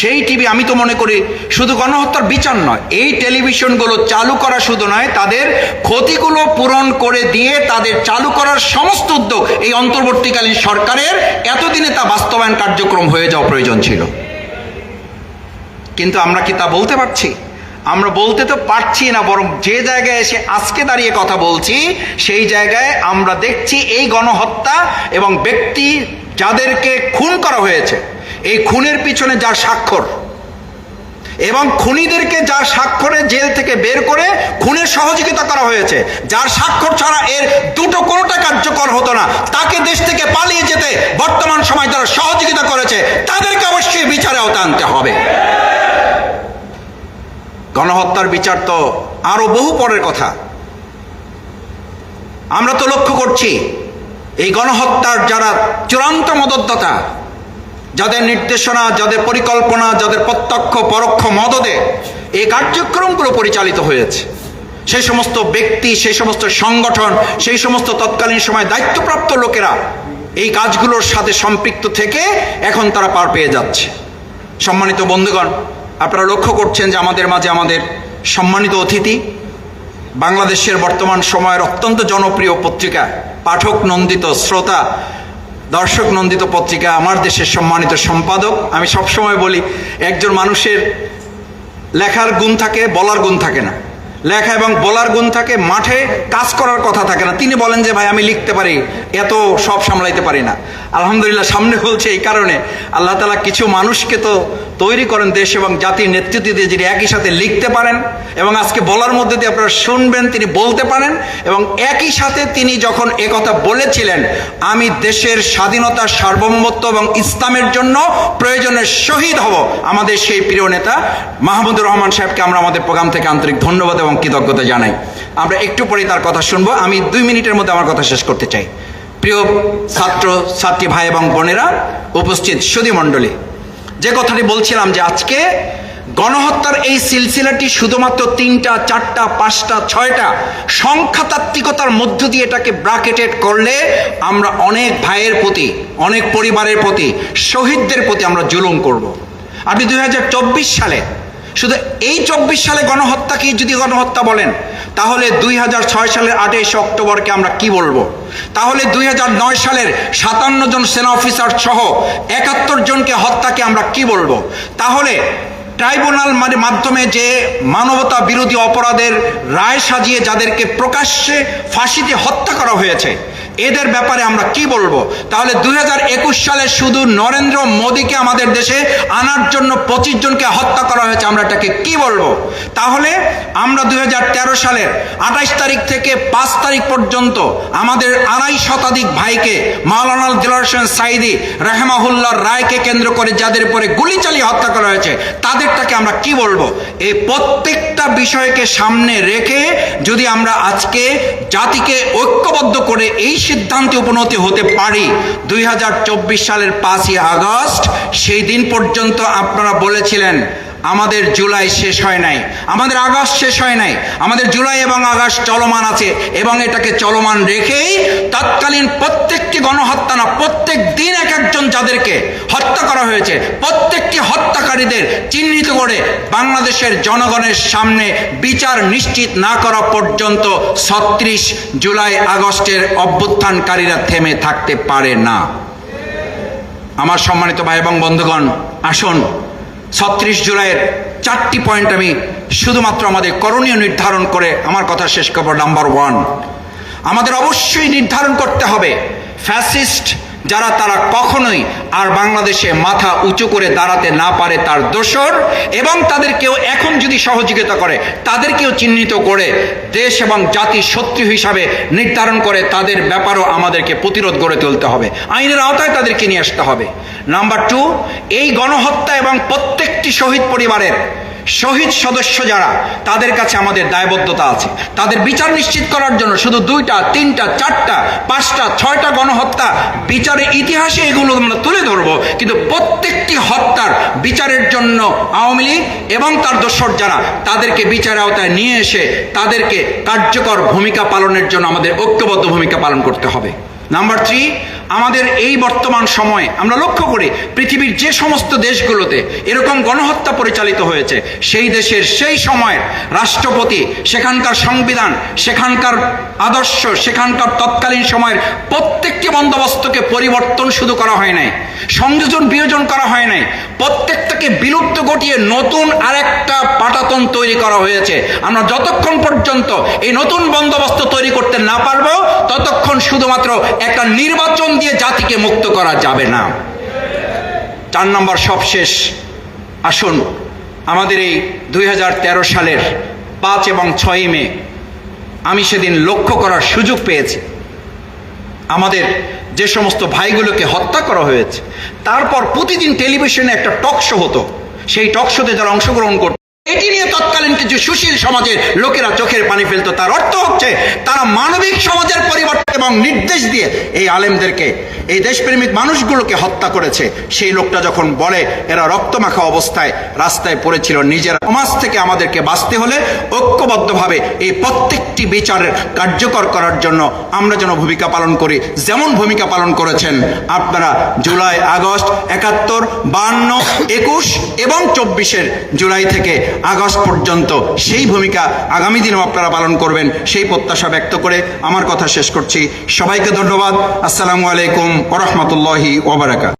সেই টিভি আমি তো মনে করি শুধু গণহত্যার বিচার নয়। এই টেলিভিশনগুলো চালু করা শুধু নয়, তাদের ক্ষতিগুলো পূরণ করে দিয়ে তাদের চালু করার সমস্ত উদ্যোগ এই অন্তর্বর্তীকালীন সরকারের। এতদিনে তা বাস্তবায়ন কার্যক্রম হয়ে যাওয়া প্রয়োজন ছিল। কিন্তু আমরা কি তা বলতে পারছি? আমরা বলতে তো পারছি না, বরং যে জায়গায় এসে আজকে দাঁড়িয়ে কথা বলছি, সেই জায়গায় আমরা দেখছি এই গণহত্যা এবং ব্যক্তি যাদেরকে খুন করা হয়েছে এই খুনের পিছনে যার স্বাক্ষর। এবং খুনিদেরকে যার স্বাক্ষরে জেল থেকে বের করে খুনের সহযোগিতা করা হয়েছে। যার স্বাক্ষর ছাড়া এর দুটো কোনোটা কার্যকর হতো না। তাকে দেশ থেকে পালিয়ে যেতে বর্তমান সময় যারা সহযোগিতা করেছে। তাদেরকে অবশ্যই বিচারে আওতা আনতে হবে। গণহত্যার বিচার তো আরও বহু পরের কথা। আমরা তো লক্ষ্য করছি, এই গণহত্যার যারা চূড়ান্ত মদতদাতা যাদের নির্দেশনা, যাদের পরিকল্পনা, যাদের প্রত্যক্ষ, পরোক্ষ মদদে এই কার্যক্রমগুলো পরিচালিত হয়েছে। সেই সমস্ত ব্যক্তি, সেই সমস্ত সংগঠন, সেই সমস্ত তৎকালীন সময় দায়িত্বপ্রাপ্ত লোকেরা এই কাজগুলোর সাথে সম্পৃক্ত থেকে এখন তারা পার পেয়ে যাচ্ছে। সম্মানিত বন্ধুগণ, আপনারা লক্ষ্য করছেন যে আমাদের মাঝে আমাদের সম্মানিত অতিথি, বাংলাদেশের বর্তমান সময়ের অত্যন্ত জনপ্রিয় পত্রিকা, পাঠক নন্দিত শ্রোতা দর্শক নন্দিত পত্রিকা, আমার দেশের সম্মানিত সম্পাদক। আমি সবসময় বলি, একজন মানুষের লেখার গুণ থাকে, বলার গুণ থাকে না। লেখা এবং বলার গুণ থাকে, মাঠে কাজ করার কথা থাকে না। তিনি বলেন যে, ভাই, আমি লিখতে পারি, এত সব সামলাইতে পারি না। আলহামদুলিল্লাহ, সামনে বলছে এই কারণে। আল্লাহ তালা কিছু মানুষকে তো তৈরি করেন দেশ এবং জাতির নেতৃত্ব দিয়ে যিনি একই সাথে লিখতে পারেন এবং আজকে বলার মধ্যে দিয়ে আপনারা শুনবেন, তিনি বলতে পারেন এবং একই সাথে তিনি যখন একথা বলেছিলেন, আমি দেশের স্বাধীনতা, সার্বভৌমত্ব এবং ইসলামের জন্য প্রয়োজনে শহীদ হব। আমাদের সেই প্রিয় নেতা মাহমুদুর রহমান সাহেবকে আমরা আমাদের প্রোগ্রাম থেকে আন্তরিক ধন্যবাদ এবং কৃতজ্ঞতা জানাই। আমরা একটু পরেই তার কথা শুনব। আমি দুই মিনিটের মধ্যে আমার কথা শেষ করতে চাই। প্রিয় ছাত্র, ছাত্রী ভাই এবং বোনেরা, উপস্থিত সুধী মণ্ডলী, যে কথাটি বলছিলাম যে আজকে গণহত্যার এই সিলসিলাটি শুধুমাত্র তিনটা, চারটা, পাঁচটা, ছয়টা সংখ্যাতাত্ত্বিকতার মধ্য দিয়ে এটাকে ব্রাকেটেড করলে আমরা অনেক ভাইয়ের প্রতি, অনেক পরিবারের প্রতি, শহীদদের প্রতি আমরা জুলুম করব। আপনি দুই হাজার চব্বিশ সালে শুধু এই চব্বিশ সালে গণহত্যাকে যদি গণহত্যা বলেন, তাহলে দুই হাজার ছয় সালের আঠাইশে অক্টোবরকে আমরা কি বলব? তাহলে দুই হাজার নয় সালের সাতান্ন জন সেনা অফিসার সহ একাত্তর জনকে হত্যাকে আমরা কি বলব? তাহলে ট্রাইব্যুনাল মানে মাধ্যমে যে মানবতা বিরোধী অপরাধের রায় সাজিয়ে যাদেরকে প্রকাশ্যে ফাঁসিতে হত্যা করা হয়েছে এদের ব্যাপারে আমরা কি বলব? তাহলে দু হাজার একুশ সালে শুধু নরেন্দ্র মোদীকে আমাদের দেশে আনার জন্য পঁচিশ জনকে হত্যা করা হয়েছে, আমরা এটাকে কি বলব? তাহলে আমরা দু হাজার তেরো সালের আঠাইশ তারিখ থেকে পাঁচ তারিখ পর্যন্ত আমাদের আড়াই শতাধিক ভাইকে মাওলানা দিলার হোসেন সাইদি রাহেমাহুল্লার রায়কে কেন্দ্র করে যাদের উপরে গুলি চালিয়ে হত্যা করা হয়েছে, তাদেরটাকে আমরা কি বলব? এই প্রত্যেকটা বিষয়কে সামনে রেখে যদি আমরা আজকে জাতিকে ঐক্যবদ্ধ করে এই সিদ্ধান্তে উপনীত হতে পারি। দু হাজার চব্বিশ সালের পাঁচই আগস্ট, সেই দিন পর্যন্ত আপনারা বলেছিলেন, আমাদের জুলাই শেষ হয় নাই। আমাদের আগস্ট শেষ হয় নাই। আমাদের জুলাই এবং আগস্ট চলমান আছে এবং এটাকে চলমান রেখেই তৎকালীন প্রত্যেকটি গণহত্যা না, প্রত্যেক দিন এক একজন যাদেরকে হত্যা করা হয়েছে, প্রত্যেকটি হত্যাকারীদের চিহ্নিত করে বাংলাদেশের জনগণের সামনে বিচার নিশ্চিত না করা পর্যন্ত ছত্রিশ জুলাই আগস্টের অভ্যুত্থানকারীরা থেমে থাকতে পারে না। আমার সম্মানিত ভাই এবং বন্ধুগণ, আসুন, ছত্রিশ জুলাইয়ের চারটি পয়েন্ট আমি শুধুমাত্র আমাদের করণীয় নির্ধারণ করে আমার কথা শেষ করব। নাম্বার ওয়ান, আমাদের অবশ্যই নির্ধারণ করতে হবে ফ্যাসিস্ট যারা তারা কখনোই আর বাংলাদেশে মাথা উঁচু করে দাঁড়াতে না পারে তার দোষর, এবং তাদেরকেও এখন যদি সহযোগিতা করে, তাদেরকেও চিহ্নিত করে, দেশ এবং জাতি শত্রু হিসাবে নির্ধারণ করে, তাদের ব্যাপারও আমাদেরকে প্রতিরোধ গড়ে তুলতে হবে। আইনের আওতায় তাদেরকে নিয়ে আসতে হবে। নাম্বার টু এই গণহত্যা এবং প্রত্যেকটি শহীদ পরিবারের শহীদ সদস্য যারা, তাদের কাছে আমাদের দায়বদ্ধতা আছে। তাদের বিচার নিশ্চিত করার জন্য শুধু দুইটা, তিনটা, চারটা, পাঁচটা, ছয়টা গণহত্যা বিচারের ইতিহাসে এগুলো আমরা তুলে ধরবো। কিন্তু প্রত্যেকটি হত্যার বিচারের জন্য আওয়ামী লীগ এবং তার দোসর যারা, তাদেরকে বিচার আওতায় নিয়ে এসে তাদেরকে কার্যকর ভূমিকা পালনের জন্য আমাদের ঐক্যবদ্ধ ভূমিকা পালন করতে হবে। নাম্বার থ্রি আমাদের এই বর্তমান সময়ে আমরা লক্ষ্য করি পৃথিবীর যে সমস্ত দেশগুলোতে এরকম গণহত্যা পরিচালিত হয়েছে, সেই দেশের সেই সময়ের রাষ্ট্রপতি, সেখানকার সংবিধান, সেখানকার আদর্শ, সেখানকার তৎকালীন সময়ের প্রত্যেকটি বন্দোবস্তকে পরিবর্তন শুধু করা হয় নাই, সংযোজন বিয়োজন করা হয় নাই, প্রত্যেকটাকে বিলুপ্ত ঘটিয়ে নতুন আরেকটা পাটাতন তৈরি করা হয়েছে। আমরা যতক্ষণ পর্যন্ত এই নতুন বন্দোবস্ত তৈরি করতে না পারব, ততক্ষণ শুধুমাত্র একটা নির্বাচন দিয়ে জাতিকে মুক্ত করা যাবে না। চার নম্বর সবশেষ, আসুন, আমাদের এই দুই হাজার তেরো সালের পাঁচ এবং ছয়ই মে, আমি সেদিন লক্ষ্য করার সুযোগ পেয়েছি। আমাদের যে সমস্ত ভাইগুলোকে হত্যা করা হয়েছে, তারপর প্রতিদিন টেলিভিশনে একটা টক শো হতো। সেই টক শোতে যারা অংশগ্রহণ করত, এটি নিয়ে তৎকালীন কিছু সুশীল সমাজের লোকেরা চোখের পানি ফেলতো। তার অর্থ হচ্ছে, তারা মানবিক সমাজের পরিবর্তন এবং নির্দেশ দিয়ে এই আলেমদেরকে, এই দেশপ্রেমিক মানুষগুলোকে হত্যা করেছে। সেই লোকটা যখন বলে, এরা রক্তমাখা অবস্থায় রাস্তায় পড়েছিল, নিজের সমাজ থেকে আমাদেরকে বাঁচতে হলে ঐক্যবদ্ধভাবে এই প্রত্যেকটি বিচারের কার্যকর করার জন্য আমরা যেন ভূমিকা পালন করি। যেমন ভূমিকা পালন করেছেন আপনারা জুলাই আগস্ট একাত্তর, বান্ন, একুশ এবং চব্বিশের জুলাই থেকে আগস্ট পর্যন্ত সেই ভূমিকা আগামী দিনেও আপনারা পালন করবেন। সেই প্রত্যাশা ব্যক্ত করে আমার কথা শেষ করছি। সবাইকে ধন্যবাদ। আসসালামু আলাইকুম ওরহমতুল্লাহি ওবরাকাত